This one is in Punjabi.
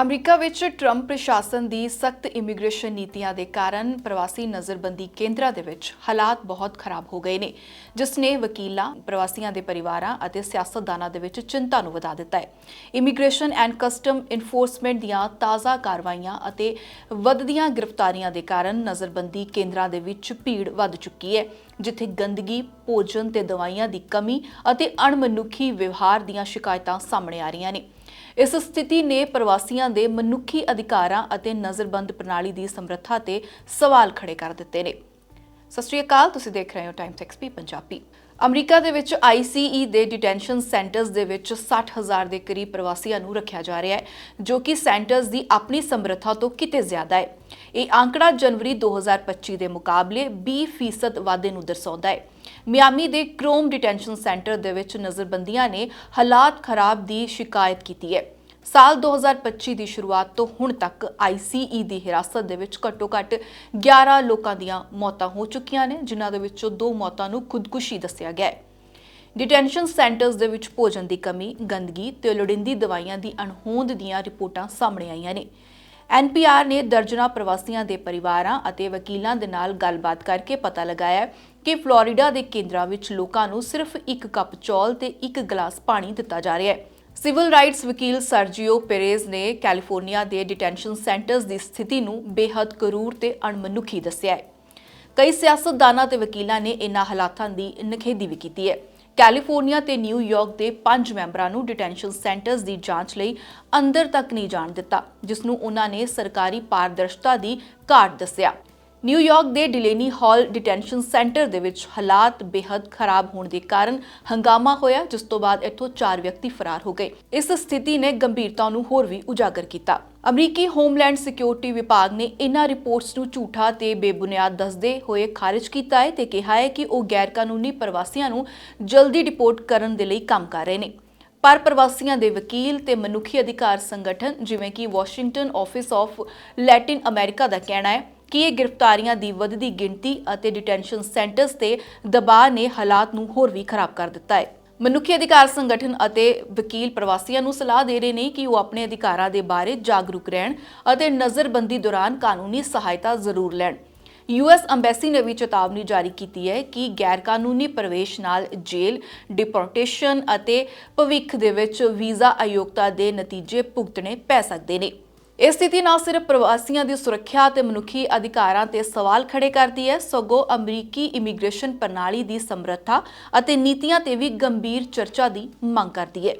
ਅਮਰੀਕਾ ਵਿੱਚ ਟਰੰਪ ਪ੍ਰਸ਼ਾਸਨ ਦੀ ਸਖਤ ਇਮੀਗ੍ਰੇਸ਼ਨ ਨੀਤੀਆਂ ਦੇ ਕਾਰਨ ਪ੍ਰਵਾਸੀ ਨਜ਼ਰਬੰਦੀ ਕੇਂਦਰਾਂ ਦੇ ਵਿੱਚ ਹਾਲਾਤ ਬਹੁਤ ਖਰਾਬ ਹੋ ਗਏ ਨੇ, ਜਿਸ ਨੇ ਵਕੀਲਾਂ, ਪ੍ਰਵਾਸੀਆਂ ਦੇ ਪਰਿਵਾਰਾਂ ਅਤੇ ਸਿਆਸਤਦਾਨਾਂ ਦੇ ਵਿੱਚ ਚਿੰਤਾ ਨੂੰ ਵਧਾ ਦਿੱਤਾ ਹੈ। ਇਮੀਗ੍ਰੇਸ਼ਨ ਐਂਡ ਕਸਟਮ ਇਨਫੋਰਸਮੈਂਟ ਦੀਆਂ ਤਾਜ਼ਾ ਕਾਰਵਾਈਆਂ ਅਤੇ ਵੱਧਦੀਆਂ ਗ੍ਰਿਫਤਾਰੀਆਂ ਦੇ ਕਾਰਨ ਨਜ਼ਰਬੰਦੀ ਕੇਂਦਰਾਂ ਦੇ ਵਿੱਚ ਭੀੜ ਵੱਧ ਚੁੱਕੀ ਹੈ, ਜਿੱਥੇ ਗੰਦਗੀ, ਭੋਜਨ ਤੇ ਦਵਾਈਆਂ ਦੀ ਕਮੀ ਅਤੇ ਅਣਮਨੁੱਖੀ ਵਿਵਹਾਰ ਦੀਆਂ ਸ਼ਿਕਾਇਤਾਂ ਸਾਹਮਣੇ ਆ ਰਹੀਆਂ ਨੇ। ਇਸ ਸਥਿਤੀ ਨੇ ਪ੍ਰਵਾਸੀਆਂ ਦੇ ਮਨੁੱਖੀ ਅਧਿਕਾਰਾਂ ਅਤੇ ਨਜ਼ਰਬੰਦ ਪ੍ਰਣਾਲੀ ਦੀ ਸਮਰੱਥਾ ਤੇ ਸਵਾਲ ਖੜੇ ਕਰ ਦਿੱਤੇ ਨੇ। ਸਤਿ ਸ਼੍ਰੀ ਅਕਾਲ, ਤੁਸੀਂ ਦੇਖ ਰਹੇ ਹੋ ਟਾਈਮਸ ਐਕਸਪੀ ਪੰਜਾਬੀ। ਅਮਰੀਕਾ ਦੇ ਵਿੱਚ ICE ਦੇ ਡਿਟੈਂਸ਼ਨ ਸੈਂਟਰਸ ਦੇ ਵਿੱਚ 60000 ਦੇ ਕਰੀਬ ਪ੍ਰਵਾਸੀਆਂ ਨੂੰ ਰੱਖਿਆ ਜਾ ਰਿਹਾ ਹੈ, ਜੋ ਕਿ ਸੈਂਟਰਸ ਦੀ ਆਪਣੀ ਸਮਰੱਥਾ ਤੋਂ ਕਿਤੇ ਜ਼ਿਆਦਾ ਹੈ। ਇਹ ਅੰਕੜਾ ਜਨਵਰੀ 2025 ਦੇ ਮੁਕਾਬਲੇ 20% ਵਾਧੇ ਨੂੰ ਦਰਸਾਉਂਦਾ ਹੈ। ਮਿਆਮੀ ਦੇ ਕ੍ਰੋਮ ਡਿਟੈਂਸ਼ਨ ਸੈਂਟਰ ਦੇ ਵਿੱਚ ਨਜ਼ਰਬੰਦੀਆਂ ਨੇ ਹਾਲਾਤ ਖਰਾਬ ਦੀ ਸ਼ਿਕਾਇਤ ਕੀਤੀ ਹੈ। ਸਾਲ 2025 ਦੀ ਸ਼ੁਰੂਆਤ ਤੋਂ ਹੁਣ ਤੱਕ ICE ਦੀ ਹਿਰਾਸਤ ਦੇ ਵਿੱਚ ਘੱਟੋ-ਘੱਟ 11 ਲੋਕਾਂ ਦੀਆਂ ਮੌਤਾਂ ਹੋ ਚੁੱਕੀਆਂ ਨੇ, ਜਿਨ੍ਹਾਂ ਦੇ ਵਿੱਚੋਂ ਦੋ ਮੌਤਾਂ ਨੂੰ ਖੁਦਕੁਸ਼ੀ ਦੱਸਿਆ ਗਿਆ ਹੈ। ਡਿਟੈਂਸ਼ਨ ਸੈਂਟਰਸ ਦੇ ਵਿੱਚ ਭੋਜਨ ਦੀ ਕਮੀ, ਗੰਦਗੀ ਤੇ ਲੋੜੀਂਦੀ ਦਵਾਈਆਂ ਦੀ ਅਣਹੋਂਦ ਦੀਆਂ ਰਿਪੋਰਟਾਂ ਸਾਹਮਣੇ ਆਈਆਂ ਨੇ। ਐਨਪੀਆਰ ਨੇ ਦਰਜਨਾ ਪ੍ਰਵਾਸੀਆਂ ਦੇ ਪਰਿਵਾਰਾਂ ਅਤੇ ਵਕੀਲਾਂ ਦੇ ਨਾਲ ਗੱਲਬਾਤ ਕਰਕੇ ਪਤਾ ਲਗਾਇਆ ਕਿ ਫਲੋਰੀਡਾ ਦੇ ਕੇਂਦਰਾਂ ਵਿੱਚ ਲੋਕਾਂ ਨੂੰ ਸਿਰਫ ਇੱਕ ਕੱਪ ਚੌਲ ਤੇ ਇੱਕ ਗਲਾਸ ਪਾਣੀ ਦਿੱਤਾ ਜਾ ਰਿਹਾ ਹੈ। ਸਿਵਲ ਰਾਈਟਸ ਵਕੀਲ ਸਰਜੀਓ ਪੇਰੇਜ਼ ਨੇ ਕੈਲੀਫੋਰਨੀਆ ਦੇ ਡਿਟੈਂਸ਼ਨ ਸੈਂਟਰਸ ਦੀ ਸਥਿਤੀ ਨੂੰ ਬੇਹੱਦ ਕਰੂਰ ਤੇ ਅਣਮਨੁੱਖੀ ਦੱਸਿਆ ਹੈ। ਕਈ ਸਿਆਸਤਦਾਨਾਂ ਤੇ ਵਕੀਲਾਂ ਨੇ ਇਨ੍ਹਾਂ ਹਾਲਾਤਾਂ ਦੀ ਨਿਖੇਧੀ ਵੀ ਕੀਤੀ ਹੈ। ਕੈਲੀਫੋਰਨੀਆ ਤੇ ਨਿਊਯਾਰਕ ਦੇ ਪੰਜ ਮੈਂਬਰਾਂ ਨੂੰ ਡਿਟੈਂਸ਼ਨ ਸੈਂਟਰਸ ਦੀ ਜਾਂਚ ਲਈ ਅੰਦਰ ਤੱਕ ਨਹੀਂ ਜਾਣ ਦਿੱਤਾ, ਜਿਸ ਨੂੰ ਉਹਨਾਂ ਨੇ ਸਰਕਾਰੀ ਪਾਰਦਰਸ਼ਤਾ ਦੀ ਘਾਟ ਦੱਸਿਆ। ਨਿਊਯਾਰਕ ਦੇ ਡਿਲੇਨੀ ਹਾਲ ਡਿਟੈਂਸ਼ਨ ਸੈਂਟਰ ਦੇ ਵਿੱਚ ਹਾਲਾਤ ਬੇहद ਖਰਾਬ ਹੋਣ ਦੇ ਕਾਰਨ ਹੰਗਾਮਾ ਹੋਇਆ, ਜਿਸ ਤੋਂ ਬਾਅਦ ਇੱਥੋਂ ਚਾਰ ਵਿਅਕਤੀ ਫਰਾਰ ਹੋ ਗਏ। ਇਸ ਸਥਿਤੀ ਨੇ ਗੰਭੀਰਤਾ ਨੂੰ ਹੋਰ ਵੀ ਉਜਾਗਰ ਕੀਤਾ। ਅਮਰੀਕੀ ਹੋਮਲੈਂਡ ਸਿਕਿਉਰਿਟੀ ਵਿਭਾਗ ਨੇ ਇਨ੍ਹਾਂ ਰਿਪੋਰਟਸ ਨੂੰ ਝੂਠਾ ਤੇ ਬੇਬੁਨਿਆਦ ਦੱਸਦੇ ਹੋਏ ਖਾਰਜ ਕੀਤਾ ਹੈ ਤੇ ਕਿਹਾ ਹੈ ਕਿ ਉਹ ਗੈਰਕਾਨੂੰਨੀ ਪ੍ਰਵਾਸੀਆਂ ਨੂੰ ਜਲਦੀ ਡਿਪੋਰਟ ਕਰਨ ਦੇ ਲਈ ਕੰਮ ਕਰ ਰਹੇ ਨੇ। ਪਰ ਪ੍ਰਵਾਸੀਆਂ ਦੇ ਵਕੀਲ ਤੇ ਮਨੁੱਖੀ ਅਧਿਕਾਰ ਸੰਗਠਨ, ਜਿਵੇਂ ਕਿ Washington office of Latin America ਦਾ ਕਹਿਣਾ ਹੈ ਕਿ ਇਹ ਗ੍ਰਿਫਤਾਰੀਆਂ ਦੀ ਵੱਧਦੀ ਗਿਣਤੀ ਅਤੇ ਡਿਟੈਂਸ਼ਨ ਸੈਂਟਰਸ ਤੇ ਦਬਾਅ ਨੇ ਹਾਲਾਤ ਨੂੰ ਹੋਰ ਵੀ ਖਰਾਬ ਕਰ ਦਿੱਤਾ ਹੈ? ਮਨੁੱਖੀ ਅਧਿਕਾਰ ਸੰਗਠਨ ਅਤੇ ਵਕੀਲ ਪ੍ਰਵਾਸੀਆਂ ਨੂੰ ਸਲਾਹ ਦੇ ਰਹੇ ਨੇ ਕਿ ਉਹ ਆਪਣੇ ਅਧਿਕਾਰਾਂ ਦੇ ਬਾਰੇ ਜਾਗਰੂਕ ਰਹਿਣ ਅਤੇ ਨਜ਼ਰਬੰਦੀ ਦੌਰਾਨ ਕਾਨੂੰਨੀ ਸਹਾਇਤਾ ਜ਼ਰੂਰ ਲੈਣ। ਯੂਐਸ ਅੰਬੈਸੀ ਨੇ ਵੀ ਚੇਤਾਵਨੀ ਜਾਰੀ ਕੀਤੀ ਹੈ ਕਿ ਗੈਰਕਾਨੂੰਨੀ ਪ੍ਰਵੇਸ਼ ਨਾਲ ਜੇਲ੍ਹ ਡਿਪੋਰਟੇਸ਼ਨ ਅਤੇ ਭਵਿੱਖ ਦੇ ਵਿੱਚ ਵੀਜ਼ਾ ਅਯੋਗਤਾ ਦੇ ਨਤੀਜੇ ਭੁਗਤਣੇ ਪੈ ਸਕਦੇ ਨੇ। ਇਹ ਸਥਿਤੀ ਨਾ ਸਿਰਫ ਪ੍ਰਵਾਸੀਆਂ ਦੀ ਸੁਰੱਖਿਆ ਅਤੇ ਮਨੁੱਖੀ ਅਧਿਕਾਰਾਂ ਤੇ ਸਵਾਲ ਖੜੇ ਕਰਦੀ ਹੈ। ਸਗੋਂ ਅਮਰੀਕੀ ਇਮੀਗ੍ਰੇਸ਼ਨ ਪ੍ਰਣਾਲੀ ਦੀ ਸਮਰੱਥਾ ਅਤੇ ਨੀਤੀਆਂ ਤੇ ਵੀ ਗੰਭੀਰ ਚਰਚਾ ਦੀ ਮੰਗ ਕਰਦੀ ਹੈ।